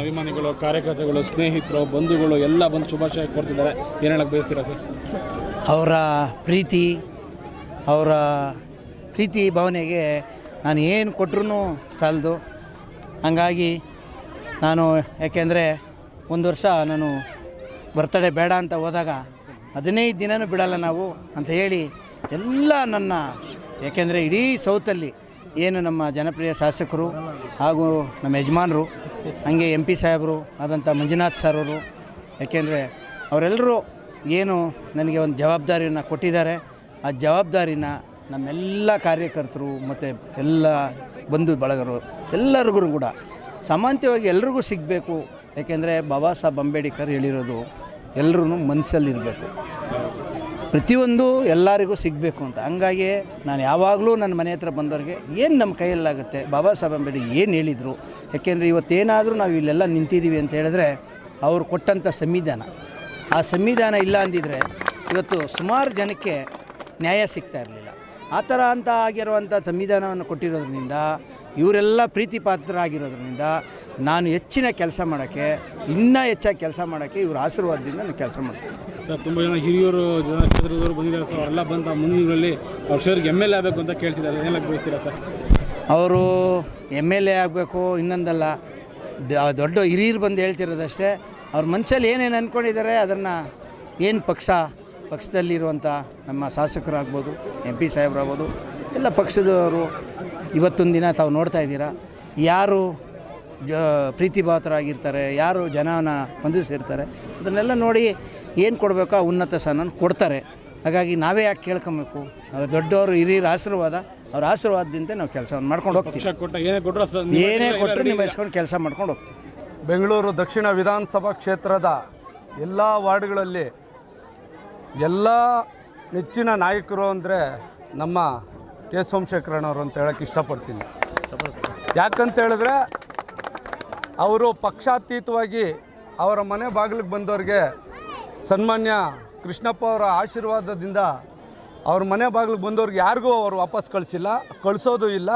ಅಭಿಮಾನಿಗಳು, ಕಾರ್ಯಕರ್ತರುಗಳು, ಸ್ನೇಹಿತರು, ಬಂಧುಗಳು ಎಲ್ಲ ಬಂದು ಶುಭಾಶಯ ಕೊಡ್ತಿದ್ದಾರೆ ಏನು ಹೇಳಕ್ಕೆ ಬಯಸ್ತೀರಾ ಸರ್? ಅವರ ಪ್ರೀತಿ ಅವರ ಪ್ರೀತಿ ಭಾವನೆಗೆ ನಾನು ಏನು ಕೊಟ್ಟರು ಸಾಲದು. ಹಂಗಾಗಿ ನಾನು, ಯಾಕೆಂದರೆ ಒಂದು ವರ್ಷ ನಾನು ಬರ್ತಡೇ ಬೇಡ ಅಂತ ಹೋದಾಗ ಹದಿನೈದು ದಿನವೂ ಬಿಡಲ್ಲ ನಾವು ಅಂತ ಹೇಳಿ ಎಲ್ಲ ನನ್ನ, ಯಾಕೆಂದರೆ ಇಡೀ ಸೌತಲ್ಲಿ ಏನು ನಮ್ಮ ಜನಪ್ರಿಯ ಶಾಸಕರು ಹಾಗೂ ನಮ್ಮ ಯಜಮಾನರು ಹಾಗೆ ಎಂ ಪಿ ಸಾಹೇಬರು ಆದಂಥ ಮಂಜುನಾಥ್ ಸರ್ ಅವರು ಯಾಕೆಂದರೆ ಅವರೆಲ್ಲರೂ ಏನು ನನಗೆ ಒಂದು ಜವಾಬ್ದಾರಿಯನ್ನು ಕೊಟ್ಟಿದ್ದಾರೆ. ಆ ಜವಾಬ್ದಾರಿನ ನಮ್ಮೆಲ್ಲ ಕಾರ್ಯಕರ್ತರು ಮತ್ತು ಎಲ್ಲ ಬಂಧು ಬಳಗರು ಎಲ್ಲರಿಗೂ ಕೂಡ ಸಾಮಾನ್ಯವಾಗಿ ಎಲ್ರಿಗೂ ಸಿಗಬೇಕು. ಯಾಕೆಂದರೆ ಬಾಬಾ ಸಾಹೇಬ್ ಅಂಬೇಡ್ಕರ್ ಹೇಳಿರೋದು ಎಲ್ಲರೂ ಮನಸ್ಸಲ್ಲಿರಬೇಕು ಪ್ರತಿಯೊಂದು ಎಲ್ಲರಿಗೂ ಸಿಗಬೇಕು ಅಂತ. ಹಂಗಾಗಿ ನಾನು ಯಾವಾಗಲೂ ನನ್ನ ಮನೆ ಹತ್ರ ಬಂದವ್ರಿಗೆ ಏನು ನಮ್ಮ ಕೈಯಲ್ಲಾಗುತ್ತೆ? ಬಾಬಾ ಸಾಹೇಬ್ ಅಂಬೇಡ್ಕರ್ ಏನು ಹೇಳಿದರು? ಯಾಕೆಂದರೆ ಇವತ್ತೇನಾದರೂ ನಾವು ಇಲ್ಲೆಲ್ಲ ನಿಂತಿದ್ದೀವಿ ಅಂತ ಹೇಳಿದ್ರೆ ಅವರು ಕೊಟ್ಟಂಥ ಸಂವಿಧಾನ. ಆ ಸಂವಿಧಾನ ಇಲ್ಲ ಅಂದಿದ್ರೆ ಇವತ್ತು ಸುಮಾರು ಜನಕ್ಕೆ ನ್ಯಾಯ ಸಿಗ್ತಾ ಇರಲಿಲ್ಲ. ಆ ಥರ ಅಂತ ಆಗಿರುವಂಥ ಸಂವಿಧಾನವನ್ನು ಕೊಟ್ಟಿರೋದ್ರಿಂದ, ಇವರೆಲ್ಲ ಪ್ರೀತಿ ಪಾತ್ರರಾಗಿರೋದ್ರಿಂದ ನಾನು ಹೆಚ್ಚಿನ ಕೆಲಸ ಮಾಡೋಕ್ಕೆ ಇನ್ನೂ ಹೆಚ್ಚಾಗಿ ಕೆಲಸ ಮಾಡೋಕ್ಕೆ ಇವ್ರ ಆಶೀರ್ವಾದದಿಂದ ನಾನು ಕೆಲಸ ಮಾಡ್ತೀನಿ. ಸರ್ ತುಂಬ ಜನ ಹಿರಿಯರು ಜನ ಕ್ಷೇತ್ರದವರು ಬಂದಿದ್ದಾರೆ ಸರ್. ಅವರೆಲ್ಲ ಬಂದ ಮುಂದಿನ ದಿನಗಳಲ್ಲಿ ಅವ್ರ ಕ್ಷೇತ್ರಕ್ಕೆ ಎಂ ಎಲ್ ಎ ಆಗಬೇಕು ಅಂತ ಕೇಳ್ತಿದ್ದಾರೆ. ಏನಕ್ಕೆ ಬಯಸ್ತೀರಾ ಸರ್? ಅವರು ಎಂ ಎಲ್ ಎ ಆಗಬೇಕು ಇನ್ನೊಂದಲ್ಲ ದೊಡ್ಡ ಹಿರಿಯರು ಬಂದು ಹೇಳ್ತಿರೋದಷ್ಟೇ ಅವ್ರ ಮನಸ್ಸಲ್ಲಿ ಏನೇನು ಅಂದ್ಕೊಂಡಿದ್ದಾರೆ ಅದನ್ನು ಏನು ಪಕ್ಷ ಪಕ್ಷದಲ್ಲಿರುವಂಥ ನಮ್ಮ ಶಾಸಕರಾಗ್ಬೋದು ಎಂ ಪಿ ಸಾಹೇಬ್ರಾಗ್ಬೋದು ಎಲ್ಲ ಪಕ್ಷದವರು ಇವತ್ತೊಂದು ದಿನ ತಾವು ನೋಡ್ತಾ ಇದ್ದೀರಾ. ಯಾರು ಜ ಪ್ರೀತಿಭಾತರಾಗಿರ್ತಾರೆ ಯಾರು ಜನನ ಹೊಂದಿಸಿರ್ತಾರೆ ಅದನ್ನೆಲ್ಲ ನೋಡಿ ಏನು ಕೊಡಬೇಕೋ ಆ ಉನ್ನತ ಸ್ಥಾನ ಕೊಡ್ತಾರೆ. ಹಾಗಾಗಿ ನಾವೇ ಯಾಕೆ ಕೇಳ್ಕೊಬೇಕು? ದೊಡ್ಡವರು ಹಿರಿಯರ ಆಶೀರ್ವಾದ. ಅವ್ರ ಆಶೀರ್ವಾದದಿಂದ ನಾವು ಕೆಲಸವನ್ನು ಮಾಡ್ಕೊಂಡು ಹೋಗ್ತೀವಿ. ಏನೇ ಕೊಟ್ಟರು ಸರ್ ಏನೇ ಕೊಟ್ಟರು ನಿಭಾಯಿಸ್ಕೊಂಡು ಕೆಲಸ ಮಾಡ್ಕೊಂಡು ಹೋಗ್ತೀವಿ. ಬೆಂಗಳೂರು ದಕ್ಷಿಣ ವಿಧಾನಸಭಾ ಕ್ಷೇತ್ರದ ಎಲ್ಲ ವಾರ್ಡ್ಗಳಲ್ಲಿ ಎಲ್ಲ ನೆಚ್ಚಿನ ನಾಯಕರು ಅಂದರೆ ನಮ್ಮ ಕೆ ಸೋಮಶೇಖರಣ್ಣವರು ಅಂತ ಹೇಳಕ್ಕೆ ಇಷ್ಟಪಡ್ತೀನಿ. ಯಾಕಂತ ಹೇಳಿದ್ರೆ ಅವರು ಪಕ್ಷಾತೀತವಾಗಿ ಅವರ ಮನೆ ಬಾಗಿಲಿಗೆ ಬಂದವ್ರಿಗೆ ಸನ್ಮಾನ್ಯ ಕೃಷ್ಣಪ್ಪ ಅವರ ಆಶೀರ್ವಾದದಿಂದ ಅವ್ರ ಮನೆ ಬಾಗಿಲಿಗೆ ಬಂದವ್ರಿಗೆ ಯಾರಿಗೂ ಅವರು ವಾಪಸ್ ಕಳಿಸಿಲ್ಲ, ಕಳಿಸೋದು ಇಲ್ಲ.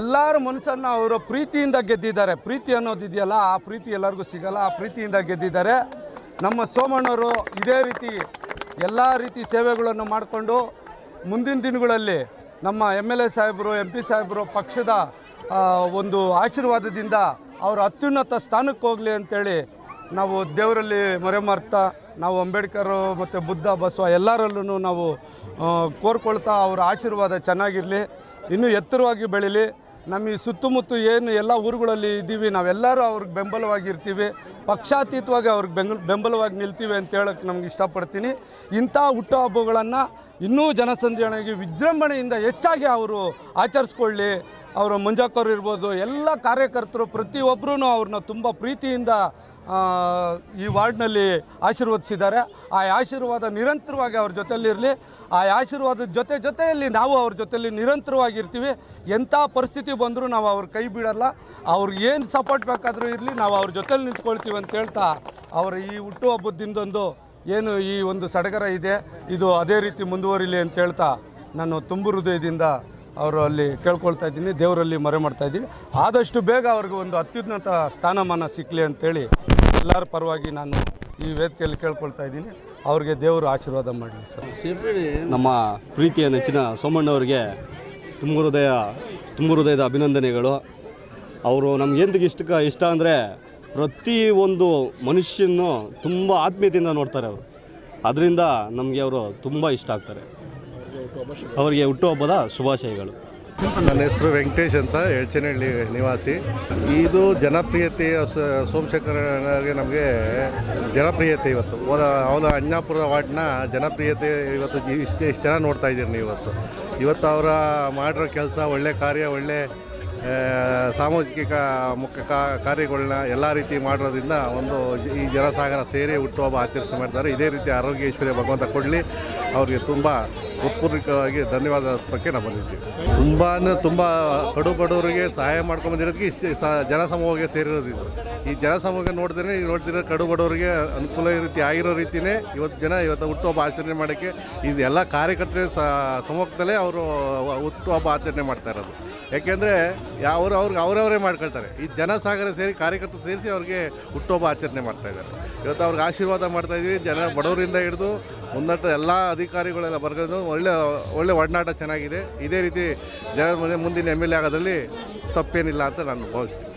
ಎಲ್ಲರ ಮನಸ್ಸನ್ನು ಅವರು ಪ್ರೀತಿಯಿಂದ ಗೆದ್ದಿದ್ದಾರೆ. ಪ್ರೀತಿ ಅನ್ನೋದಿದೆಯಲ್ಲ ಆ ಪ್ರೀತಿ ಎಲ್ಲರಿಗೂ ಸಿಗಲ್ಲ, ಆ ಪ್ರೀತಿಯಿಂದ ಗೆದ್ದಿದ್ದಾರೆ. ನಮ್ಮ ಸೋಮಣ್ಣವರು ಇದೇ ರೀತಿ ಎಲ್ಲ ರೀತಿ ಸೇವೆಗಳನ್ನು ಮಾಡಿಕೊಂಡು ಮುಂದಿನ ದಿನಗಳಲ್ಲಿ ನಮ್ಮ ಎಂ ಎಲ್ ಎ ಸಾಹೇಬರು, ಎಂ ಪಿ ಸಾಹೇಬರು ಪಕ್ಷದ ಒಂದು ಆಶೀರ್ವಾದದಿಂದ ಅವರು ಅತ್ಯುನ್ನತ ಸ್ಥಾನಕ್ಕೆ ಹೋಗಲಿ ಅಂತೇಳಿ ನಾವು ದೇವರಲ್ಲಿ ಮೊರೆ ಮಾರ್ತಾ, ನಾವು ಅಂಬೇಡ್ಕರ್ ಮತ್ತು ಬುದ್ಧ, ಬಸವ ಎಲ್ಲರಲ್ಲೂ ನಾವು ಕೋರ್ಕೊಳ್ತಾ ಅವರ ಆಶೀರ್ವಾದ ಚೆನ್ನಾಗಿರಲಿ, ಇನ್ನೂ ಎತ್ತರವಾಗಿ ಬೆಳೀಲಿ. ನಮ್ಮ ಈ ಸುತ್ತಮುತ್ತ ಏನು ಎಲ್ಲ ಊರುಗಳಲ್ಲಿ ಇದ್ದೀವಿ, ನಾವೆಲ್ಲರೂ ಅವ್ರಿಗೆ ಬೆಂಬಲವಾಗಿರ್ತೀವಿ. ಪಕ್ಷಾತೀತವಾಗಿ ಅವ್ರಿಗೆ ಬೆಂಗಲ್ ಬೆಂಬಲವಾಗಿ ನಿಲ್ತೀವಿ ಅಂತ ಹೇಳಕ್ಕೆ ನಮ್ಗೆ ಇಷ್ಟಪಡ್ತೀನಿ. ಇಂಥ ಹುಟ್ಟುಹಬ್ಬಗಳನ್ನು ಇನ್ನೂ ಜನಸಂದಣಿ ವಿಜೃಂಭಣೆಯಿಂದ ಹೆಚ್ಚಾಗಿ ಅವರು ಆಚರಿಸ್ಕೊಳ್ಳಿ. ಅವರು ಮುಂಜಾಕೋರ್ ಇರ್ಬೋದು, ಎಲ್ಲ ಕಾರ್ಯಕರ್ತರು ಪ್ರತಿಯೊಬ್ಬರೂ ಅವ್ರನ್ನ ತುಂಬ ಪ್ರೀತಿಯಿಂದ ಈ ವಾರ್ಡ್ನಲ್ಲಿ ಆಶೀರ್ವದಿಸಿದ್ದಾರೆ. ಆ ಆಶೀರ್ವಾದ ನಿರಂತರವಾಗಿ ಅವ್ರ ಜೊತೆಯಲ್ಲಿರಲಿ ಆ ಆಶೀರ್ವಾದದ ಜೊತೆ ಜೊತೆಯಲ್ಲಿ ನಾವು ಅವ್ರ ಜೊತೆಯಲ್ಲಿ ನಿರಂತರವಾಗಿರ್ತೀವಿ. ಎಂಥ ಪರಿಸ್ಥಿತಿ ಬಂದರೂ ನಾವು ಅವ್ರ ಕೈ ಬಿಡಲ್ಲ ಅವ್ರಿಗೆ ಏನು ಸಪೋರ್ಟ್ ಬೇಕಾದರೂ ಇರಲಿ. ನಾವು ಅವ್ರ ಜೊತೆಲಿ ನಿಂತ್ಕೊಳ್ತೀವಿ ಅಂತ ಹೇಳ್ತಾ ಅವರ ಈ ಹುಟ್ಟುಹಬ್ಬದಿಂದೊಂದು ಏನು ಈ ಒಂದು ಸಡಗರ ಇದೆ. ಇದು ಅದೇ ರೀತಿ ಮುಂದುವರಿಲಿ ಅಂತ ಹೇಳ್ತಾ ನಾನು ತುಂಬು ಹೃದಯದಿಂದ ಅವರು ಅಲ್ಲಿ ಕೇಳ್ಕೊಳ್ತಾ ಇದ್ದೀನಿ, ದೇವರಲ್ಲಿ ಮರೆ ಮಾಡ್ತಾ ಇದ್ದೀನಿ. ಆದಷ್ಟು ಬೇಗ ಅವ್ರಿಗೆ ಒಂದು ಅತ್ಯುನ್ನತ ಸ್ಥಾನಮಾನ ಸಿಕ್ಕಲಿ ಅಂತೇಳಿ ಎಲ್ಲರ ಪರವಾಗಿ ನಾನು ಈ ವೇದಿಕೆಯಲ್ಲಿ ಕೇಳ್ಕೊಳ್ತಾ ಇದ್ದೀನಿ. ಅವ್ರಿಗೆ ದೇವರು ಆಶೀರ್ವಾದ ಮಾಡಲಿ ಸರ್. ನಮ್ಮ ಪ್ರೀತಿಯ ನೆಚ್ಚಿನ ಸೋಮಣ್ಣವ್ರಿಗೆ ತುಂಬ ಹೃದಯ, ತುಂಬ ಹೃದಯದ ಅಭಿನಂದನೆಗಳು. ಅವರು ನಮ್ಗೆಂದಿಗೆ ಇಷ್ಟ ಇಷ್ಟ ಅಂದರೆ ಪ್ರತಿ ಒಂದು ಮನುಷ್ಯನೂ ತುಂಬ ಆತ್ಮೀಯತೆಯಿಂದ ನೋಡ್ತಾರೆ ಅವರು. ಅದರಿಂದ ನಮಗೆ ಅವರು ತುಂಬ ಇಷ್ಟ ಆಗ್ತಾರೆ. ಅವರಿಗೆ ಹುಟ್ಟುಹಬ್ಬದ ಶುಭಾಶಯಗಳು. ನನ್ನ ಹೆಸರು ವೆಂಕಟೇಶ್ ಅಂತ ಎಳ್ಚನಹಳ್ಳಿ ನಿವಾಸಿ. ಇದು ಜನಪ್ರಿಯತೆಯ ಸೋಮಶೇಖರ ಸೋಮಶೇಖರನಿಗೆ ನಮಗೆ ಜನಪ್ರಿಯತೆ ಇವತ್ತು. ಅವನ ಅಜ್ಞಾಪುರ ವಾರ್ಡ್ನ ಜನಪ್ರಿಯತೆ ಇವತ್ತು ಇಷ್ಟು ಇಷ್ಟು ಜನ ನೋಡ್ತಾ ಇದ್ದೀರಿ ನೀವು ಇವತ್ತು. ಇವತ್ತು ಅವರ ಮಾಡಿರೋ ಕೆಲಸ, ಒಳ್ಳೆ ಕಾರ್ಯ, ಒಳ್ಳೆ ಸಾಮಾಜಿಕ ಮುಖ್ಯ ಕಾರ್ಯಗಳನ್ನ ಎಲ್ಲ ರೀತಿ ಮಾಡೋದ್ರಿಂದ ಒಂದು ಈ ಜನಸಾಗರ ಸೇರಿ ಹುಟ್ಟುಹಬ್ಬ ಆಚರಿಸಿ ಮಾಡ್ತಾರೆ ಇದೇ ರೀತಿ ಆರೋಗ್ಯ ಐಶ್ವರ್ಯ ಭಗವಂತ ಕೊಡಲಿ. ಅವ್ರಿಗೆ ತುಂಬ ಹೃತ್ಪೂರ್ವಕವಾಗಿ ಧನ್ಯವಾದ ಬಗ್ಗೆ ನಾವು ಬಂದಿದ್ದೀವಿ. ತುಂಬಾ ತುಂಬ ಕಡು ಬಡವರಿಗೆ ಸಹಾಯ ಮಾಡ್ಕೊಂಬಂದಿರೋದಕ್ಕೆ ಇಷ್ಟು ಜನಸಮೂಹಕ್ಕೆ ಸೇರಿರೋದು ಈ ಜನಸಮೂಹ ನೋಡಿದ್ರೆ ಈಗ ನೋಡ್ತಿರೋ ಕಡು ಬಡವರಿಗೆ ಅನುಕೂಲ ರೀತಿ ಆಗಿರೋ ರೀತಿಯೇ ಇವತ್ತು ಜನ ಇವತ್ತು ಹುಟ್ಟುಹಬ್ಬ ಆಚರಣೆ ಮಾಡೋಕ್ಕೆ ಇದು ಎಲ್ಲ ಕಾರ್ಯಕರ್ತರ ಸಮೂಹದಲ್ಲೇ ಅವರು ಹುಟ್ಟುಹಬ್ಬ ಆಚರಣೆ ಮಾಡ್ತಾ ಇರೋದು. ಯಾಕೆಂದರೆ ಅವರು ಅವ್ರಿಗೆ ಅವರವರೇ ಮಾಡ್ಕೊಳ್ತಾರೆ. ಈ ಜನಸಾಗರ ಸೇರಿ ಕಾರ್ಯಕರ್ತರು ಸೇರಿಸಿ ಅವ್ರಿಗೆ ಹುಟ್ಟುಹಬ್ಬ ಆಚರಣೆ ಮಾಡ್ತಾ ಇದ್ದಾರೆ. ಇವತ್ತು ಅವ್ರಿಗೆ ಆಶೀರ್ವಾದ ಮಾಡ್ತಾ ಇದ್ದೀವಿ. ಜನ ಬಡವರಿಂದ ಹಿಡಿದು ಮುನ್ನಟ್ಟ ಎಲ್ಲ ಅಧಿಕಾರಿಗಳೆಲ್ಲ ಬರ್ಕೊಂಡು ಒಳ್ಳೆ ಒಳ್ಳೆ ಒಡನಾಟ ಚೆನ್ನಾಗಿದೆ. ಇದೇ ರೀತಿ ಜನ ಮನೆ ಮುಂದಿನ ಎಂ ಎಲ್ ಎ ಆಗೋದ್ರಲ್ಲಿ ತಪ್ಪೇನಿಲ್ಲ ಅಂತ ನಾನು ಭಾವಿಸ್ತೀನಿ.